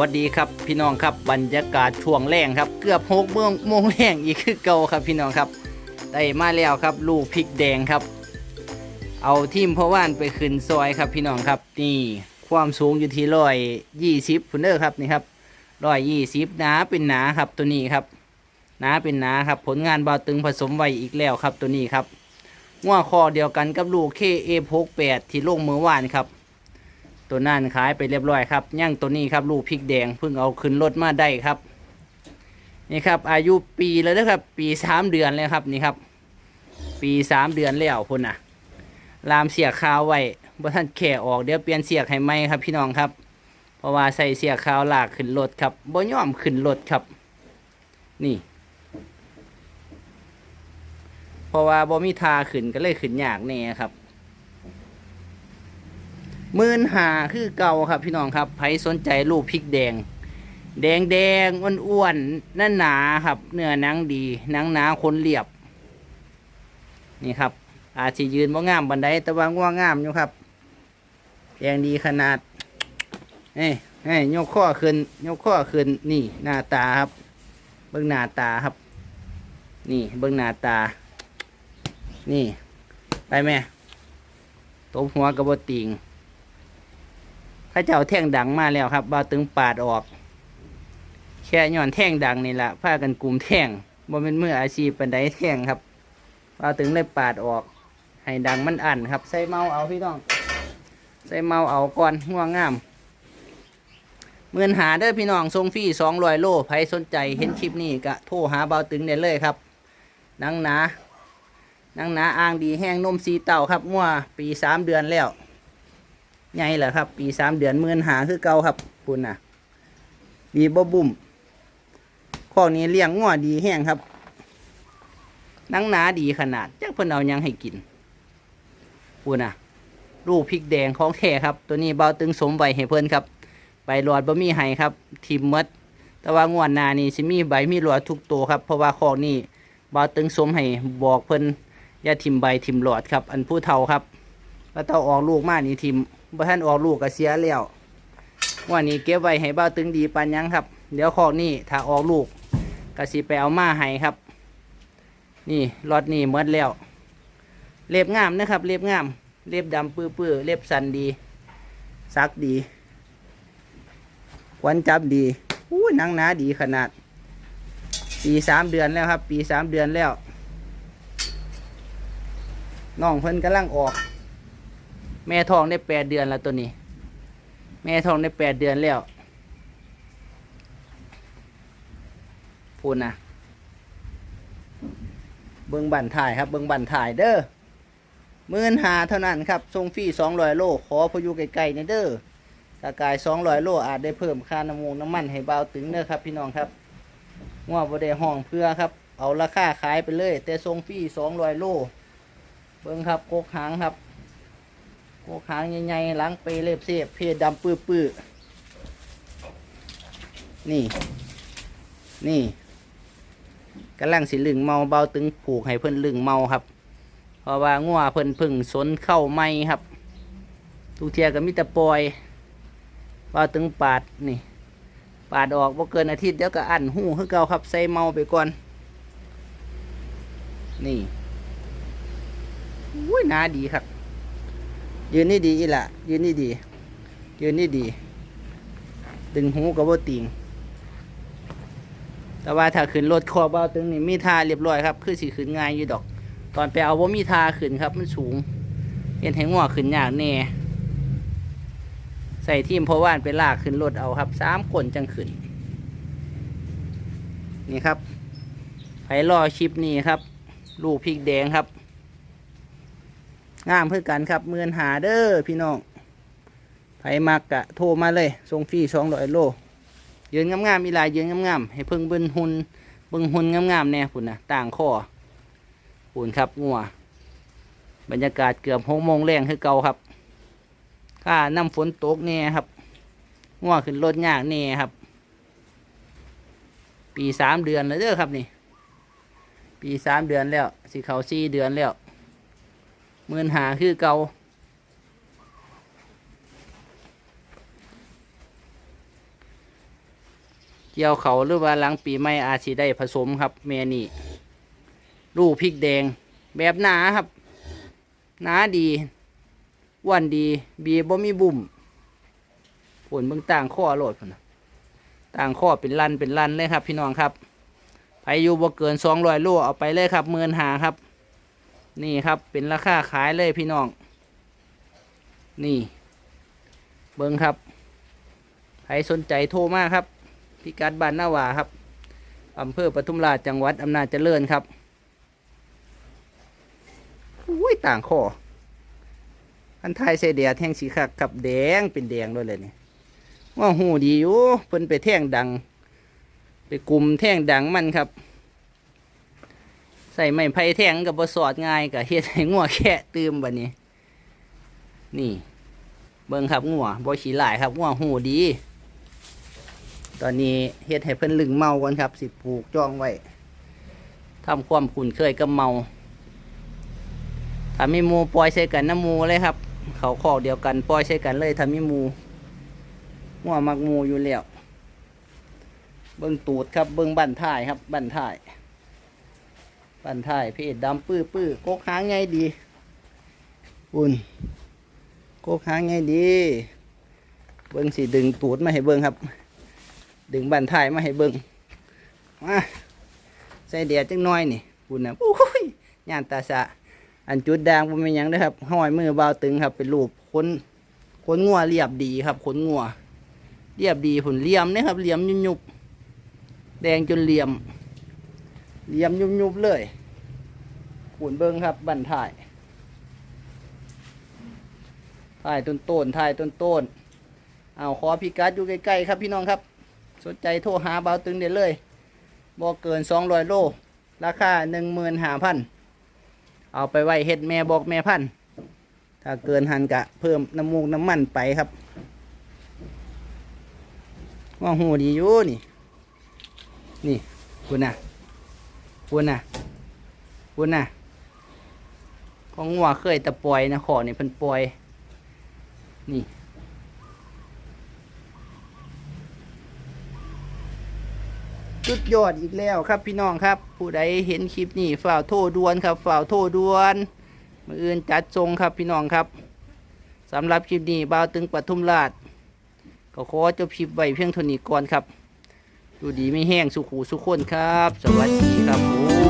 วัสดีครับพี่น้องครับบรรยากาศช่วงแรงครับ เกือบหกโมงโมงแรงอีกคือเก่าครับพี่น้องครับได้มาแล้วครับ ลูกพริกแดงครับ เอาทีมพ่อว่านไปขึ้นซอยครับพี่น้องครับนี่ความสูงอยู่ที่ร้อยยี่สิบฟุนเดอร์ครับนี่ครับร้อยยี่สิบหนาเป็นหนาครับตัวนี้ครับหนาเป็นหนาครับผลงานบาวตึงผสมไว้อีกแล้วครับตัวนี้ครับง้อคอเดียวกันกับลูกเคเอพกแปดที่ลงมือว่านครับ ตัวนั่นขายไปเรียบร้อยครับย่างตัวนี้ครับลูกพริกแดงเพิ่งเอาขึ้นรถมาได้ครับ นี่ครับ อายุปีแล้วนะครับ ปีสามเดือนแล้วครับนี่ครับ ปีสามเดือนแล้วพุ่นน่ะ ลามเสียคาวไว้บ่ท่านแข่ออกเดี๋ยวเปลี่ยนเสียกให้ไหมครับพี่น้องครับ เพราะว่าใส่เสียคาวลากขึ้นรถครับบ่ย่อมขึ้นรถครับ นี่ เพราะว่าบ่มีทาขึ้นก็เลยขึ้นยากแน่ครับ มื่นหาคือเก่าครับพี่น้องครับใครสนใจลูกพริกแดง แดงแดงอ้วนๆนั่นหนาครับ เนื้อหนังดีหนังหนาคนเรียบ นี่ครับ อาจจะยืนว่างามบันไดแต่ว่าง่วงงามอยู่ครับแดงดีขนาดเฮ้ยเฮ้ยยกข้อขึ้นยกข้อขึ้นนี่หน้าตาครับ เบิ้องหน้าตาครับ นี่เบิ้องหน้าตา นี่ไปแม่ตบหัวกระบติง ข้าเจ้าแท่งดังมาแล้วครับบ่าวตึงปาดออก แค่ย้อนแท่งดังนี่แหละพากันกลุ่มแท่งบ่เป็นมืออาชีพปันไดแท่งครับบ่าวตึงเลยปาดออก ให้ดังมันอันครับ ใส่เมาเอาพี่น้อง ใส่เมาเอาก่อนง่วงงามเมื่อนหาเด้อพี่น้องทรงฟรีสองรอยโลใครสนใจเห็นคลิปนี้ก็โทรหาบ่าวตึงได้เลยครับนังหนานังหนาอ่างดีแห้งนมสีเต่าครับงัวปีสามเดือนแล้ว ไงเหรอครับ ปีสามเดือนหมื่นหาคือเก่าครับคุณน่ะ ดีบ่บุ่มข้อนี้เลี้ยงงัวดีแห้งครับนังหนาดีขนาดจักเพิ่นเอายังให้กินคุณน่ะ ลูกพริกแดงของแท้ครับ ตัวนี้เบาตึงสมไว้ให้เพิ่นครับ ใบหลอดบ่มีให้ครับ ทิมหมด แต่ว่างวดหน้านี่สิมีใบมีหลอดทุกตัวครับ เพราะว่าข้อนี้เบาตึงสมให้บอกเพิ่นอย่าทิมใบทิมหลอดครับ อันผู้เฒ่าครับก็ต้องออกลูกมานี่ทิม บ่ท่านออกลูกก็เสียแล้ววันนี้เก็บไว้ให้เบ้าตึงดีปันยังครับ เดี๋ยวคอกนี่ถ้าออกลูกก็สิไปเอามาให้ครับ นี่รอดนี่หมดแล้ว เล็บงามนะครับ เล็บงาม เล็บดำปื้อๆเล็บสันดี ซักดีควันจับดีอู้นังหนาดีขนาด ปีสามเดือนแล้วครับ ปีสามเดือนแล้วน้องเพิ่นกำลังออก แม่ทองได้แปดเดือนแล้วตัวนี้ แม่ทองได้แปดเดือนแล้วพูดนะเบิ้งบันถ่ายครับ เบิ้งบันถ่ายเด้อมื่นหาเท่านั้นครับทรงฟรีสองร้อยโล ขอพออยู่ไกลๆในเด้อสากายสองร้อยโลอาจได้เพิ่มค่าน้ำมูกน้ำมันให้เบาถึงเด้อครับ พี่น้องครับว่าบ่ได้ห้องเพื่อครับ เอาราคาขายไปเลย แต่ทรงฟรีสองร้อยโล เบิ้งครับโกกหางครับ โกขางใหญ่ๆล้างไปเล็บเสียบเพดดำปื้อๆนี่ นี่กำลังสิลึงเมาเบาตึงผูกให้เพิ่นลึงเมาครับ เพราะว่างัวเพิ่นพึ่งสนเข้าไม่ครับทุกเทียก็มีแต่ปล่อยเบาตึงปาดนี่ปาดออกบ่เกินอาทิตย์เดี๋ยวก็อันหูคือเก่าครับใส่เมาไปก่อน นี่อุ้ยนาดีครับ ยืนนี่ดีอีละยืนนี่ดี ยืนนี่ดีตึงหูกับว่าติงแต่ว่าถ้าขึ้นรถคอเบาตึงนี่มีทาเรียบร้อยครับ คือสิขึ้นง่ายอยู่ดอก ตอนไปเอาว่ามีทาขึ้นครับ มันสูงเห็นแหงหัวขึ้นยากแน่ใส่ทีมเพราะว่านไปลากขึ้นรถเอาครับสามคนจังขึ้น นี่ครับไผรอชิปนี่ครับ ลูกพริกแดงครับ งามเพื่อกันครับเมือนหาเด้อพี่น้องไผมักกะโทรมาเลยส่งฟรีสองร้อยโลยืนงามๆมีลายยืนงามๆให้เพิ่งเบิ้นหุนเบิ้งหุนงามๆแน่พุ่นนะต่างข้อปุ่นครับงัวบรรยากาศเกือบหกโมงแรงคือเก่าครับข้าน้ำฝนตกแน่ครับงัวขึ้นรถยากแน่ครับ ปีสามเดือนแล้วเด้อครับนี่ ปีสามเดือนแล้วสิเขาสี่เดือนแล้ว หมื่นหาคือเก่าเกี่ยวเขาหรือว่าหลังปีใหม่อาจสิได้ผสมครับแม่นี่ลูกพริกแดง แบบหนาครับ หนาดีอ้วนดี บีบ่มีบุ่มผลเบิ่งต่างข้อโลดพุ่นนะต่างข้อเป็นลันเป็นลันเลยครับ พี่น้องครับไปอยู่บ่เกินสองร้อยโลเอาไปเลยครับเมินหาครับ นี่ครับเป็นราคาขายเลยพี่น้อง นี่ เบิ้งครับใครสนใจโทรมาครับ พิกัดบ้านนาวาครับอำเภอปทุมราชจังหวัดอำนาจเจริญครับอุ้ยต่างข้ออันไทยเสเดียแท่งสีคักกับแดงเป็นแดงด้วยเลยนี่ว่าหูดีอยู่เพิ่นไปแท่งดัง ไปกลุ่มแท่งดังมันครับ ใส่ไม้ไผ่แทงกับบสอดง่ายกับเฮ็ดให้งัวแค่ตืมบัดนี้ นี่ เบิ่งครับงัวบ่ขี้หลายครับงัวหูดี ตอนนี้เฮ็ดให้เพิ่นลึงเมาก่อนครับ สิปลูกจ้องไว้ทำความคุ้นเคยกับเมาถ้ามีมูปล่อยใส่กันน้ำมูเลยครับ เขาคอกเดียวกันปล่อยใส่กันเลยถ้ามีมูงัวมักมูอยู่แล้วเบิ่งตูดครับ เบิ่งบั้นท้ายครับ บั้นท้าย บั้นท้ายเพศดำปื้อปื้อกกหางไงดีอุ่นโกกหางไงดี เบิ้งสิดึงตูดมาให้เบิ้งครับ ดึงบันท้ายมาให้เบิ้งมาใส่เดียจังน้อยนี่คุณนะโอ้ยย่านตาสะ อันจุดแดงเป็นยังนะครับห้อยมือเบาตึงครับ เป็นรูปขนขนงัวเรียบดีครับขนงัวเรียบดีผลเลี่ยมนะครับเลี่ยมยุบยุบๆแดงจนเลี่ยมเลี่ยมยุบยุบๆเลย ขุนเบิ้งครับบันท้ายถ่ายต้นต้นถ่ายต้นต้นเอาขอพิกัดอยู่ใกล้ๆครับพี่น้องครับ สนใจโทรหาเบาตึงได้เลยบ่เกินสองร้อยโล ราคาหนึ่งหมื่นห้าพันเอาไปไว้เฮ็ดแม่บอกแม่พันถ้าเกินหันกะเพิ่มน้ำมูกน้ำมันไปครับว่าหูดีอยู่นี่ นี่คุณนะคุณนะคุณน่ะ ของหัวเคยแต่ปล่อยนะขอนี่เพิ่นปล่อย นี่สุดยอดอีกแล้วครับพี่น้องครับ ผู้ใดเห็นคลิปนี้ฝ่าวโทษด่วนครับฝ่าวโทษด่วนมืออื่นจัดทรงครับพี่น้องครับสำหรับคลิปนี้บ่าวตึงปทุมราชก็ขอจบคลิปไว้เพียงเท่านี้ก่อนครับ ดูดีไม่แห้งสุขูสุขคนครับ สวัสดีครับผม